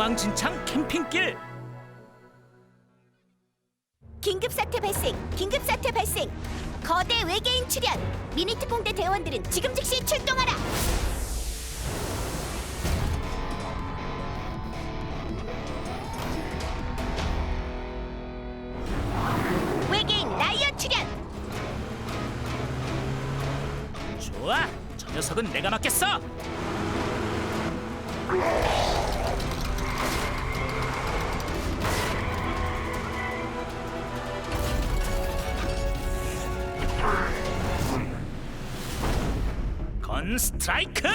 엉망진창 캠핑길 긴급 사태 발생! 긴급 사태 발생! 거대 외계인 출현! 미니트퐁대 대원들은 지금 즉시 출동하라! 외계인 라이어 출현! 좋아 저 녀석은 내가 맡겠어 건 스트라이크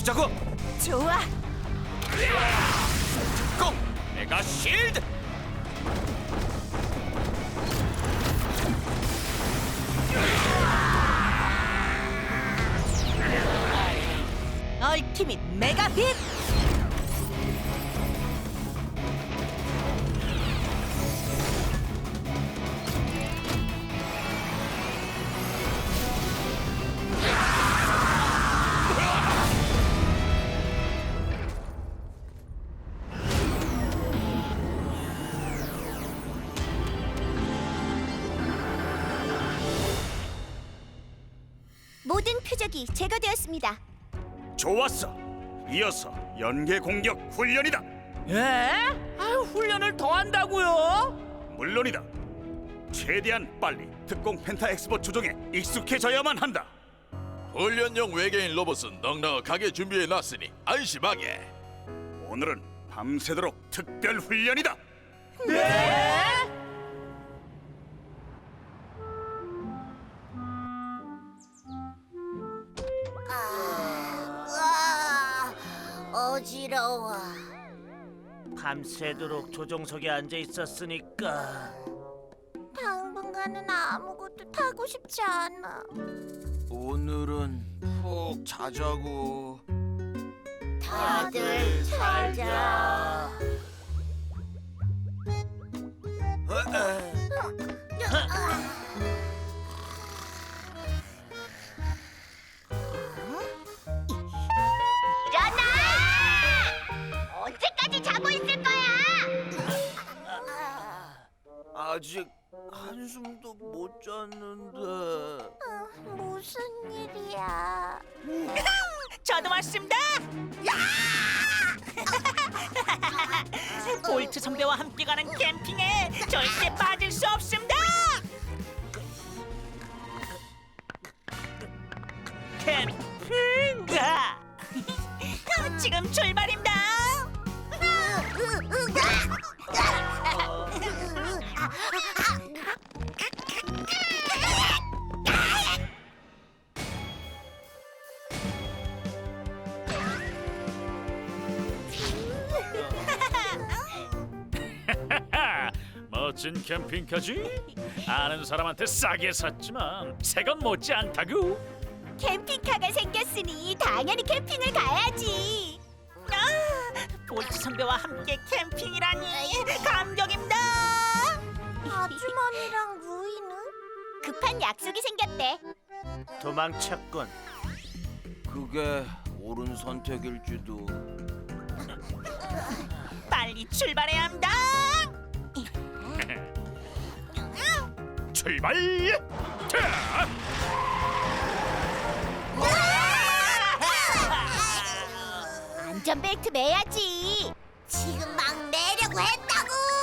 주자고. 좋아! 고! 메가 실드. 표적이 제거되었습니다. 좋았어. 이어서 연계 공격 훈련이다. 에? 아유 훈련을 더 한다고요? 물론이다. 최대한 빨리 특공 펜타 엑스포 조종에 익숙해져야만 한다. 훈련용 외계인 로봇은 넉넉하게 준비해 놨으니 안심하게. 오늘은 밤새도록 특별 훈련이다. 아, 어지러워. 밤새도록 조종석에 앉아 있었으니까 당분간은 아무것도 타고 싶지 않아. 오늘은 푹 자자고. 다들 잘 자. 아직 한숨도 못 잤는데. 무슨 일이야? 저도 왔습니다. 볼트 선배와 함께 가는 캠핑에 절대 빠질 수 없습니다. 캠핑 가 지금 출발 멋진 캠핑카지? 아는 사람한테 싸게 샀지만 새건 못지 않다구. 캠핑카가 생겼으니 당연히 캠핑을 가야지. 아, 볼트 선배와 함께 캠핑이라니 감격입니다. 아주머니랑 루이는 급한 약속이 생겼대. 도망쳤군. 그게 옳은 선택일지도. 빨리 출발해야 합니다. 출발! 자! 안전벨트 매야지. 지금 막 매려고 했다고.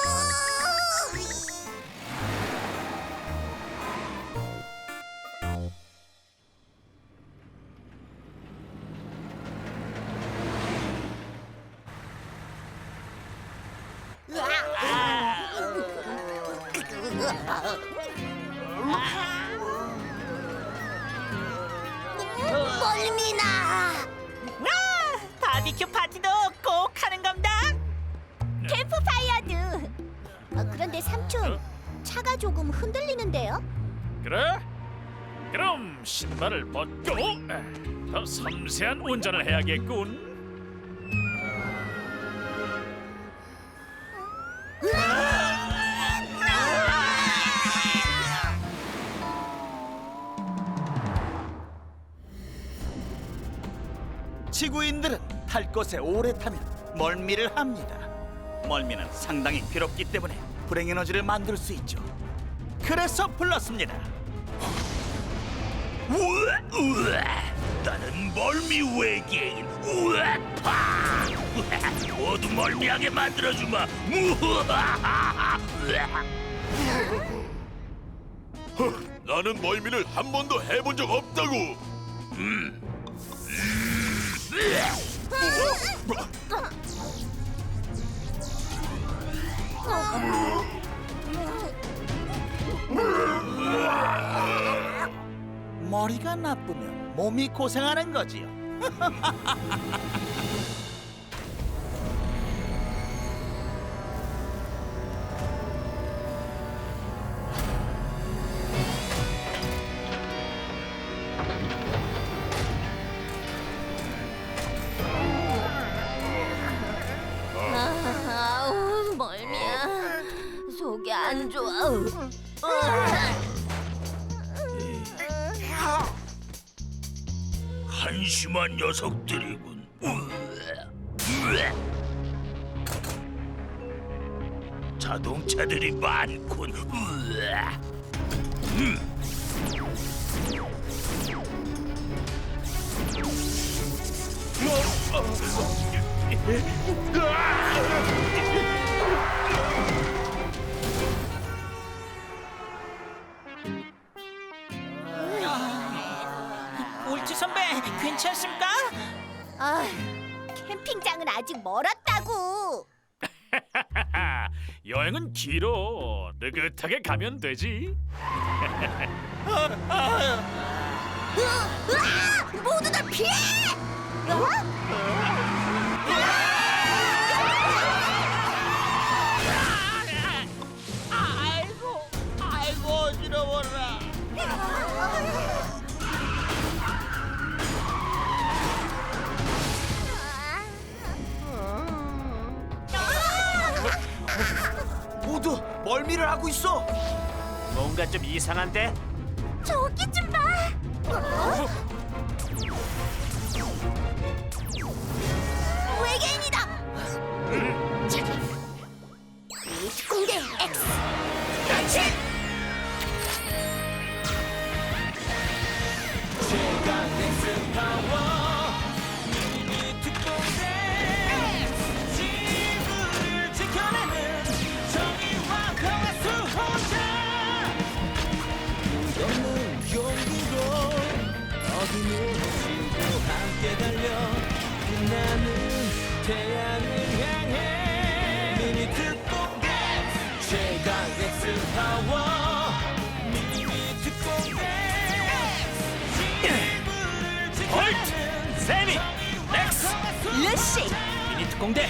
운전을 해야겠군. 지구인들은 탈 것에 오래 타면 멀미를 합니다. 멀미는 상당히 괴롭기 때문에 불행 에너지를 만들 수 있죠. 그래서 불렀습니다. 우와, 우와, 나는 멀미 외계인. 우와파! 모두 멀미하게 만들어주마. 무하하하 나는 멀미를 한 번도 해본 적 없다고. 머리가 나쁘면 몸이 고생하는 거지요. 한심한 녀석들이군. 자동차들이 많군. 괜찮습니까? 아, 캠핑장은 아직 멀었다고. 여행은 길어. 느긋하게 가면 되지. 으아! 모두들 피해! 어? 멀미를 하고 있어. 뭔가 좀 이상한데? 저기 좀 봐. 어? 외계인이다. 미니트 공대 X. 헐트! 세미! 렉스! 루시. 미니 특공대!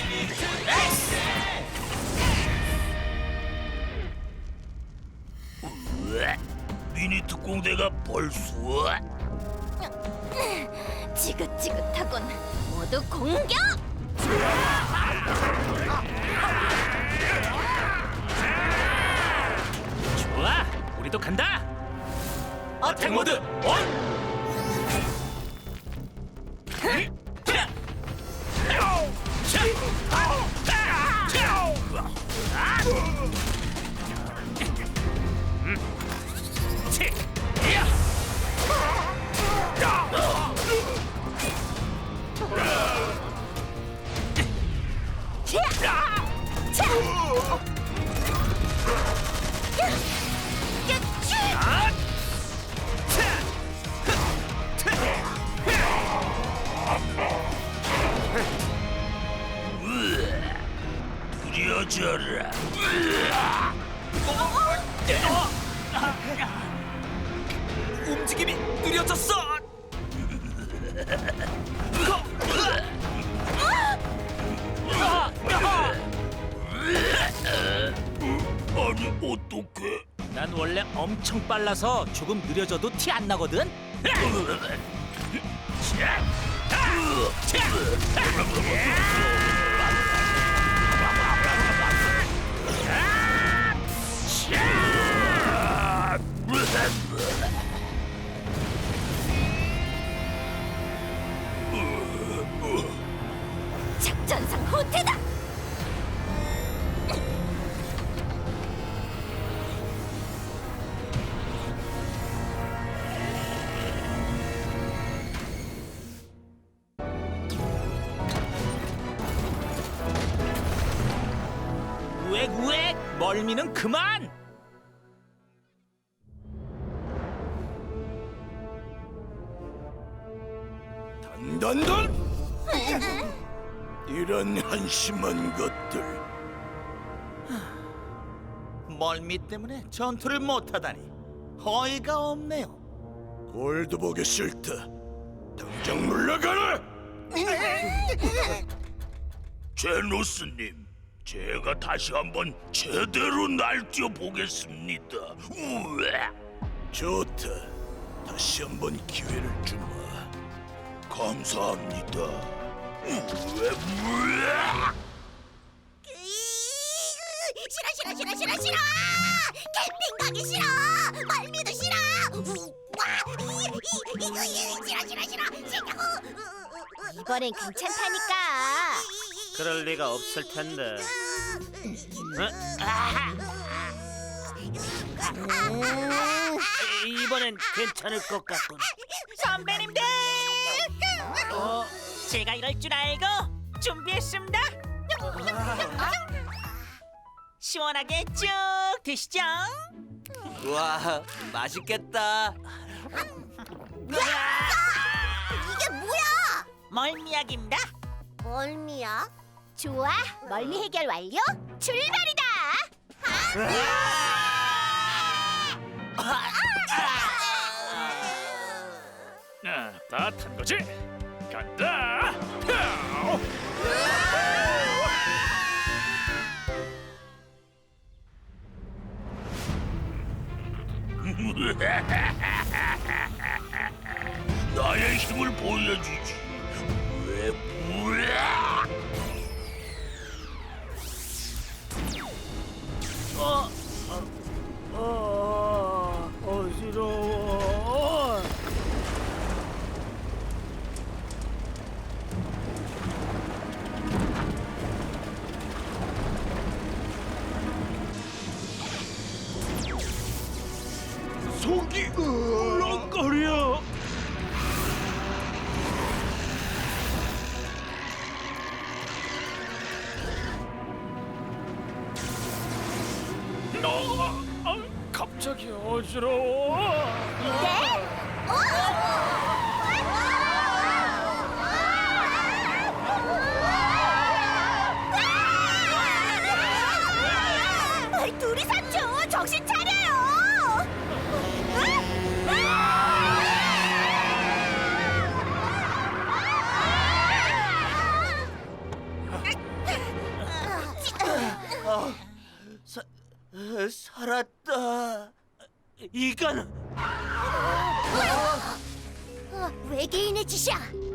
미니 특공대가 벌써? 지긋지긋하군. 모두 공격! 좋아! 우리도 간다! 어택 모드 온! 빨라서 조금 느려져도 티 안 나거든. 멀미는 그만. 단단단. 이런 한심한 것들. 멀미 때문에 전투를 못하다니 어이가 없네요. 골드 보기 싫다. 당장 물러가라. 제노스님, 제가 다시 한번 제대로 날뛰어 보겠습니다. 우와. 좋다. 다시 한번 기회를 주마. 감사합니다. 우와, 우와. 싫어 싫어 싫어 싫어 싫어. 캠핑 가기 싫어. 멀미도 싫어. 와, 이, 이, 이거 이, 싫어 싫어 싫어. 싫다고. 이번엔 괜찮다니까. 그럴 리가 없을 텐데. 이번엔 괜찮을 것 같군. 선배님들, 어, 제가 이럴 줄 알고 준비했습니다. 시원하게 쭉 드시죠. 와, 맛있겠다. 이게 뭐야? 멀미약입니다. 멀미야? 좋아. 멀미 해결 완료. 출발이다. 아, 다탄 거지? 간다. 속이 울렁거려. 어, 아, 갑자기 어지러워. 외계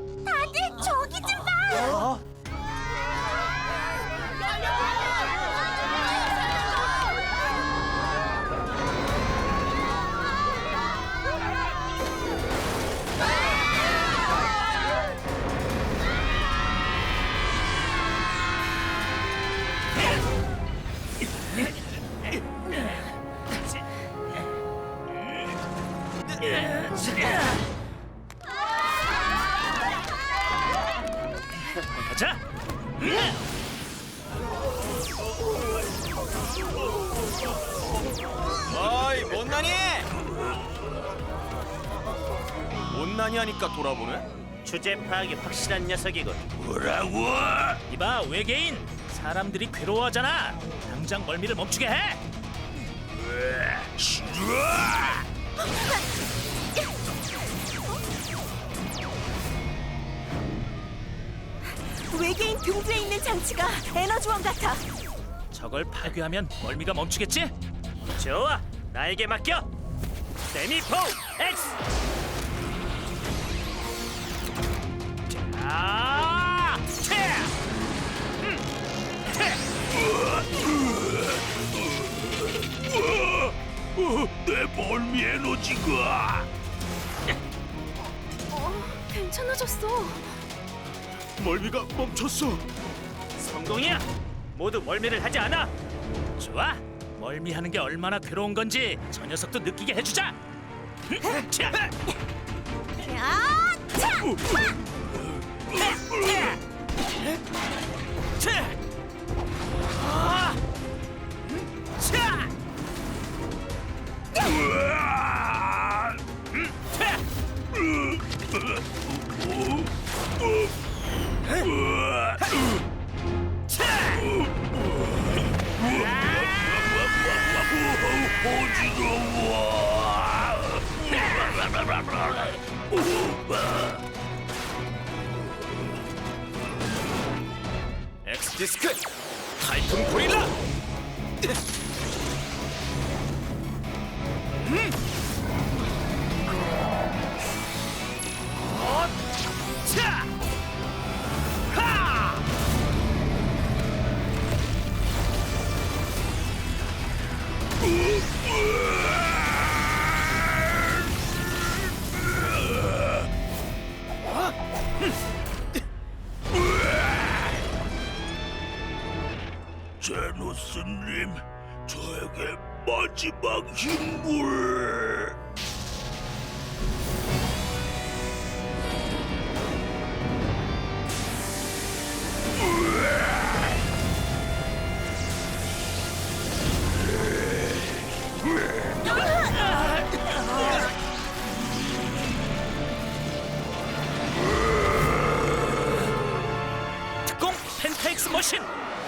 가자. 어이, 못난이! 못난이 하니까 돌아보네. 주제 파악이 확실한 녀석이군. 뭐라고? 이봐 외계인 사람들이 괴로워하잖아. 당장 멀미를 멈추게 해. 외계인 둥지에 있는 장치가 에너지원 같아. 저걸 파괴하면 멀미가 멈추겠지? 좋아, 나에게 맡겨. 세미포 X. 자, 차! 음, 내 멀미 에너지가 괜찮아졌어. 멀미가 멈췄어. 성공이야. 모두 멀미를 하지 않아. 좋아. 멀미하는 게 얼마나 괴로운 건지 저 녀석도 느끼게 해주자. 차! 야, 차! 차! 아!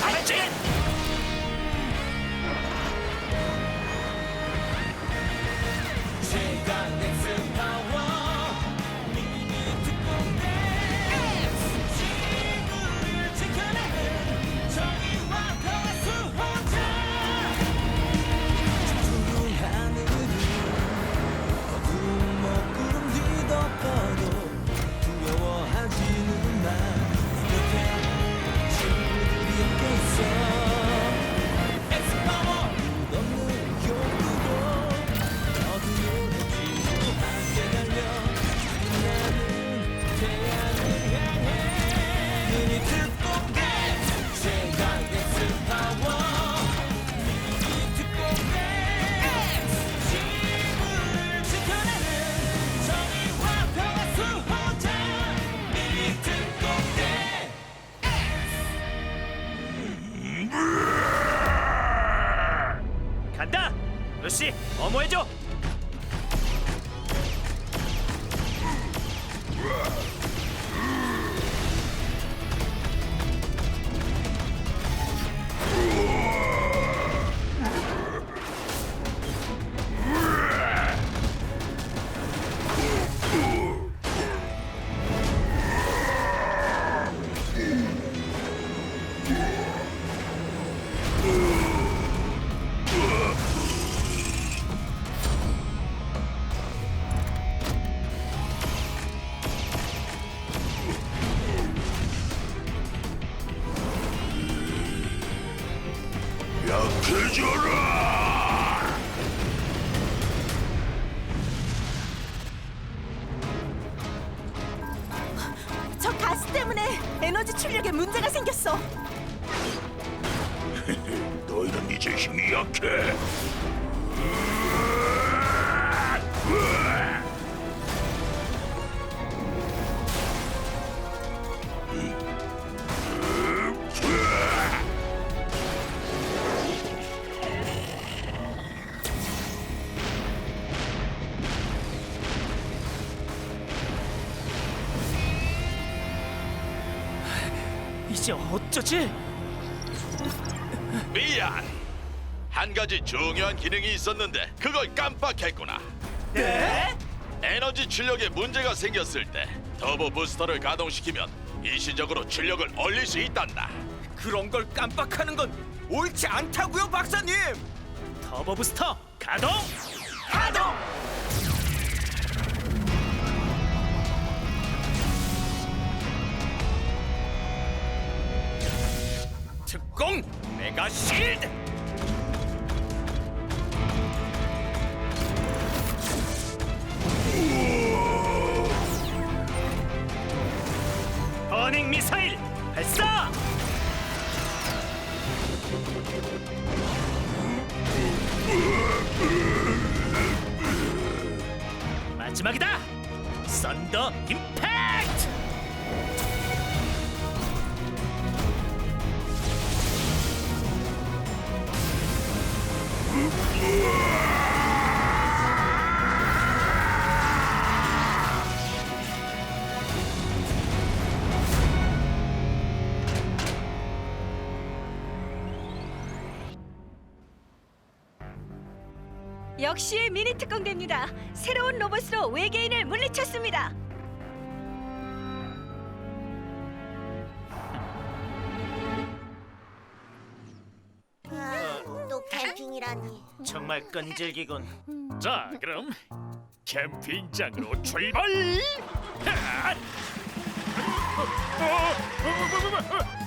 머신 어쩌지? 미안. 한 가지 중요한 기능이 있었는데 그걸 깜빡했구나. 네? 에너지 출력에 문제가 생겼을 때 터보 부스터를 가동시키면 일시적으로 출력을 올릴 수 있단다. 그런 걸 깜빡하는 건 옳지 않다고요, 박사님. 터보 부스터 가동. 가동! 공 메가 실드. 역시 미니 특공대입니다. 새로운 로봇으로 외계인을 물리쳤습니다. 끈질기군. 자, 그럼 캠핑장으로 출발. 하! 우리